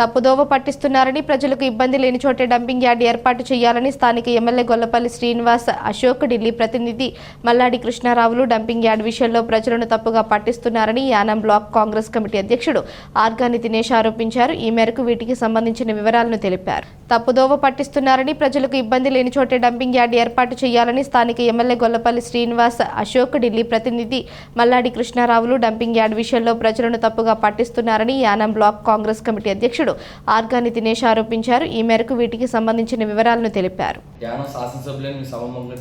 తప్పుదోవ పట్టిస్తున్నారని ప్రజలకు ఇబ్బంది లేని చోటే డంపింగ్ యార్డ్ ఏర్పాటు చేయాలని స్థానిక ఎమ్మెల్యే గొల్లపల్లి శ్రీనివాస్ అశోక్ ఢిల్లీ ప్రతినిధి మల్లాడి కృష్ణారావులు డంపింగ్ యార్డ్ విషయంలో ప్రజలను తప్పుగా పట్టిస్తున్నారని యానం బ్లాక్ కాంగ్రెస్ కమిటీ అధ్యక్షుడు ఆర్గాని దినేష్ ఆరోపించారు. ఈ మేరకు వీటికి సంబంధించిన వివరాలను తెలిపారు. తప్పుదోవ పట్టిస్తున్నారని ప్రజలకు ఇబ్బంది లేని చోటే డంపింగ్ యార్డ్ ఏర్పాటు చేయాలని స్థానిక ఎమ్మెల్యే గొల్లపల్లి శ్రీనివాస్ అశోక్ ఢిల్లీ ప్రతినిధి మల్లాడి కృష్ణారావులు డంపింగ్ యార్డ్ విషయంలో ప్రజలను తప్పుగా పట్టిస్తున్నారని యానం బ్లాక్ కాంగ్రెస్ కమిటీ అధ్యక్షుడు ఆర్గాని దినేష్ ఆరోపించారు. ఈ మేరకు వీటికి సంబంధించిన వివరాలను తెలిపారు. శాసనసభ్యులని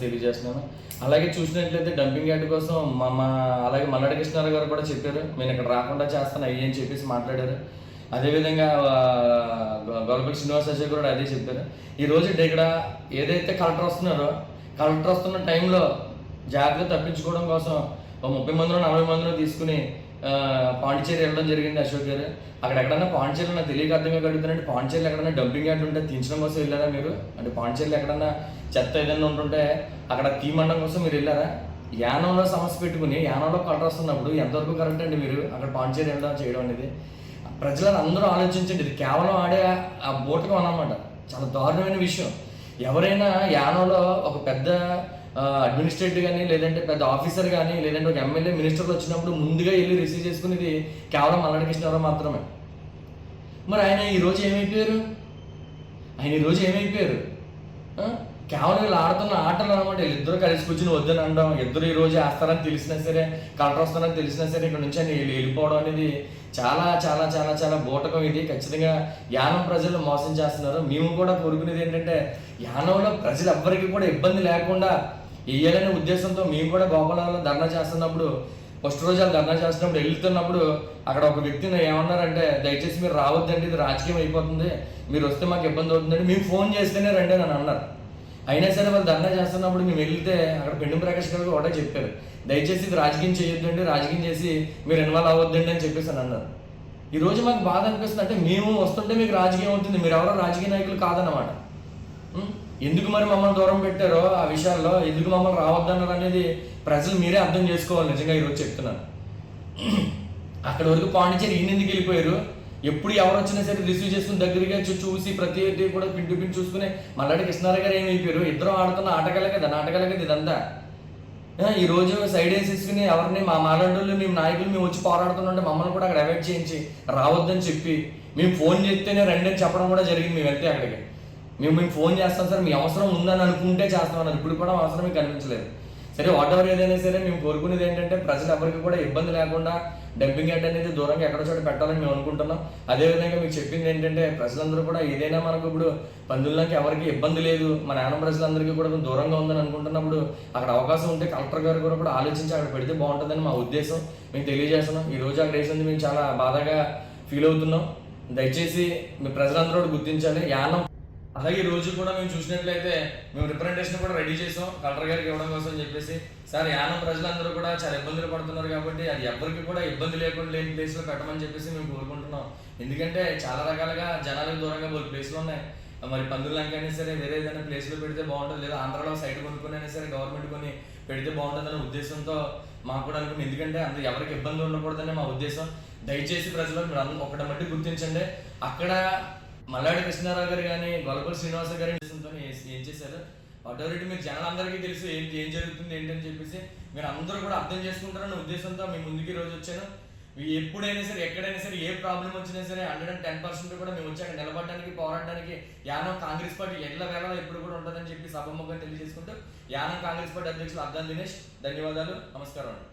తెలియజేస్తున్నాను. అలాగే చూసినట్లయితే డంపింగ్ యార్డ్ కోసం మా అలాగే మల్లడి కృష్ణారావు గారు కూడా చెప్పారు. నేను ఇక్కడ రాకుండా చేస్తాను అయ్యి అని చెప్పేసి మాట్లాడారు. అదేవిధంగా గొల్లపల్లి శ్రీనివాస కూడా అదే చెప్పారు. ఈ రోజు ఇక్కడ ఏదైతే కలెక్టర్ వస్తున్నారో కలెక్టర్ వస్తున్న టైంలో జాగ్రత్త తప్పించుకోవడం కోసం ఒక ముప్పై మందిలో నలభై మందిలో తీసుకుని పాండిచేరి వెళ్ళడం జరిగింది అశోక్ గారు. అక్కడ ఎక్కడన్నా పాండిచేరిలో నాకు తెలియక అర్థంగా అడుగుతానంటే పాండిచేరిలో ఎక్కడన్నా డంపింగ్ యార్డ్ ఉంటే తీయించడం కోసం వెళ్ళారా మీరు? అంటే పాండిచేరిలో ఎక్కడన్నా చెత్త ఏదైనా ఉంటుంటే అక్కడ తీమండం కోసం మీరు వెళ్ళారా? యానంలో సమస్య పెట్టుకుని యానంలో కలర్ వస్తున్నప్పుడు ఎంతవరకు కరెక్ట్ అండి మీరు అక్కడ పాండిచేరి వెళ్ళడం చేయడం అనేది? ప్రజలను అందరూ ఆలోచించండి. ఇది కేవలం ఆడే ఆ బోటకం అన్నమాట చాలా దారుణమైన విషయం. ఎవరైనా యానంలో ఒక పెద్ద అడ్మినిస్ట్రేటివ్ కానీ లేదంటే పెద్ద ఆఫీసర్ కానీ లేదంటే ఒక ఎమ్మెల్యే మినిస్టర్ వచ్చినప్పుడు ముందుగా వెళ్ళి రిసీవ్ చేసుకునేది కేవలం మల్లాడి కృష్ణారావు మాత్రమే. మరి ఆయన ఈ రోజు ఏమైపోయారు? ఆయన ఈ రోజు ఏమైపోయారు? కేవలం వీళ్ళు ఆడుతున్న ఆటలు అనమాట వీళ్ళిద్దరూ కలిసి కూర్చుని వద్దని అనడం ఇద్దరు ఈ రోజు వేస్తారని తెలిసినా సరే కలెక్టర్ వస్తారని తెలిసినా సరే ఇక్కడ నుంచి ఆయన వెళ్ళిపోవడం అనేది చాలా చాలా చాలా చాలా బూటకం ఇది. ఖచ్చితంగా యానం ప్రజలు మోసం చేస్తున్నారు. మేము కూడా కోరుకునేది ఏంటంటే యానంలో ప్రజలు ఎవ్వరికి కూడా ఇబ్బంది లేకుండా వేయాలనే ఉద్దేశంతో మేము కూడా గోపాలలో ధర్నా చేస్తున్నప్పుడు ఫస్ట్ రోజు వాళ్ళు ధర్నా చేస్తున్నప్పుడు వెళ్తున్నప్పుడు అక్కడ ఒక వ్యక్తిని ఏమన్నారంటే దయచేసి మీరు రావద్దండి ఇది రాజకీయం అయిపోతుంది. మీరు వస్తే మాకు ఇబ్బంది అవుతుందండి మేము ఫోన్ చేస్తేనే రండి అని అన్నారు. అయినా సరే వాళ్ళు ధర్నా చేస్తున్నప్పుడు మేము వెళ్తే అక్కడ పెండు ప్రకాష్ గారు ఒకటే చెప్పారు దయచేసి ఇది రాజకీయం చేయొద్దండి రాజకీయం చేసి మీరు ఇన్వాల్వ్ అవ్వద్దండి అని చెప్పేసి అని అన్నారు. ఈ రోజు మాకు బాధ అనిపిస్తుంది. అంటే మేము వస్తుంటే మీకు రాజకీయం అవుతుంది. మీరు ఎవరో రాజకీయ నాయకులు కాదన్నమాట. ఎందుకు మరి మమ్మల్ని దూరం పెట్టారో ఆ విషయాల్లో ఎందుకు మమ్మల్ని రావద్దన్నారు అనేది ప్రజలు మీరే అర్థం చేసుకోవాలి. నిజంగా ఈరోజు చెప్తున్నాను. అక్కడ వరకు పాండిచేరి ఈయన ఎందుకు వెళ్ళిపోయారు? ఎప్పుడు ఎవరు వచ్చినా సరే రిసీవ్ చేసుకుని దగ్గరగా చూసి ప్రతి ఒక్కటి కూడా పిండి పిండి చూసుకుని మల్లాడి కృష్ణారావు గారు ఏమైపోయారు ఇద్దరు ఆడుతున్న ఆటగాలే కదా నాటకాలే కదా ఇదంతా. ఈ రోజు సైడ్ వేసేసుకుని ఎవరిని మా మాలాండోళ్ళు మేము నాయకులు మేము వచ్చి పోరాడుతుంటే మమ్మల్ని కూడా అక్కడ అవాయిడ్ చేయించి రావద్దని చెప్పి మేము ఫోన్ చేస్తేనే రండి అని చెప్పడం కూడా జరిగింది మేము వెళ్తే అక్కడికి. మేము మేము ఫోన్ చేస్తాం సార్ మీ అవసరం ఉందని అనుకుంటే చేస్తాం అన్నారు. ఇప్పుడు కూడా అవసరం మీకు కనిపించలేదు. సరే వాట్ ఎవర్ ఏదైనా సరే మేము కోరుకునేది ఏంటంటే ప్రజలు ఎవరికి కూడా ఇబ్బంది లేకుండా డంపింగ్ యార్డ్ అనేది దూరంగా ఎక్కడో చోట పెట్టాలని మేము అనుకుంటున్నాం. అదేవిధంగా మీకు చెప్పింది ఏంటంటే ప్రజలందరూ కూడా ఏదైనా మనకు ఇప్పుడు పందులకి ఎవరికి ఇబ్బంది లేదు మన యానం ప్రజలందరికీ కూడా దూరంగా ఉందని అనుకుంటున్నప్పుడు అక్కడ అవకాశం ఉంటే కలెక్టర్ గారు కూడా కూడా ఆలోచించి అక్కడ పెడితే బాగుంటుందని మా ఉద్దేశం. మేము తెలియజేస్తున్నాం. ఈ రోజు అక్కడ వేసింది మేము చాలా బాధగా ఫీల్ అవుతున్నాం. దయచేసి మీ ప్రజలందరూ కూడా గుర్తించాలి. యానం అలాగే ఈ రోజు కూడా మేము చూసినట్లయితే మేము రిప్రజెంటేషన్ కూడా రెడీ చేసాం. కలెక్టర్ గారికి ఇవ్వడం కోసం చెప్పేసి సార్ యానం ప్రజలందరూ కూడా చాలా ఇబ్బందులు పడుతున్నారు కాబట్టి అది ఎవరికి కూడా ఇబ్బంది లేకుండా లేని ప్లేస్లో పెట్టమని చెప్పేసి మేము కోరుకుంటున్నాం. ఎందుకంటే చాలా రకాలుగా జనాలకు దూరంగా కొన్ని ప్లేస్లు ఉన్నాయి. మరి పందులంక అయినా సరే వేరే ఏదైనా ప్లేస్లో పెడితే బాగుంటుంది. లేదా ఆంధ్రాలో సైట్ కొనుక్కొని అయినా సరే గవర్నమెంట్ కొని పెడితే బాగుంటుందనే ఉద్దేశంతో మాకు కూడా అనుకుంది ఎందుకంటే అంత ఎవరికి ఇబ్బంది ఉండకూడదనే మా ఉద్దేశం. దయచేసి ప్రజలు మీరు ఒకటి మట్టి గుర్తించండి. అక్కడ మల్లాడి కృష్ణారావు గారు కానీ గొల్లపల్లి శ్రీనివాస గారి ఏం చేశారు? అథారిటీ మీరు జనాలందరికీ తెలుసు ఏం ఏం జరుగుతుంది ఏంటని చెప్పేసి మీరు అందరూ కూడా అర్థం చేసుకుంటారన్న ఉద్దేశంతో మీ ముందుకి రోజు వచ్చాను. ఎప్పుడైనా సరే ఎక్కడైనా సరే ఏ ప్రాబ్లం వచ్చినా సరే హండ్రెడ్ అండ్ టెన్ పర్సెంట్ కూడా మేము వచ్చాక నిలబడడానికి పోరాడడానికి యానం కాంగ్రెస్ పార్టీ ఎడ్ల వేళ ఎప్పుడు కూడా ఉంటుందని చెప్పి సభముఖంగా తెలియజేసుకుంటూ యానం కాంగ్రెస్ పార్టీ అధ్యక్షులు అర్థం దినేష్ ధన్యవాదాలు నమస్కారం అండి.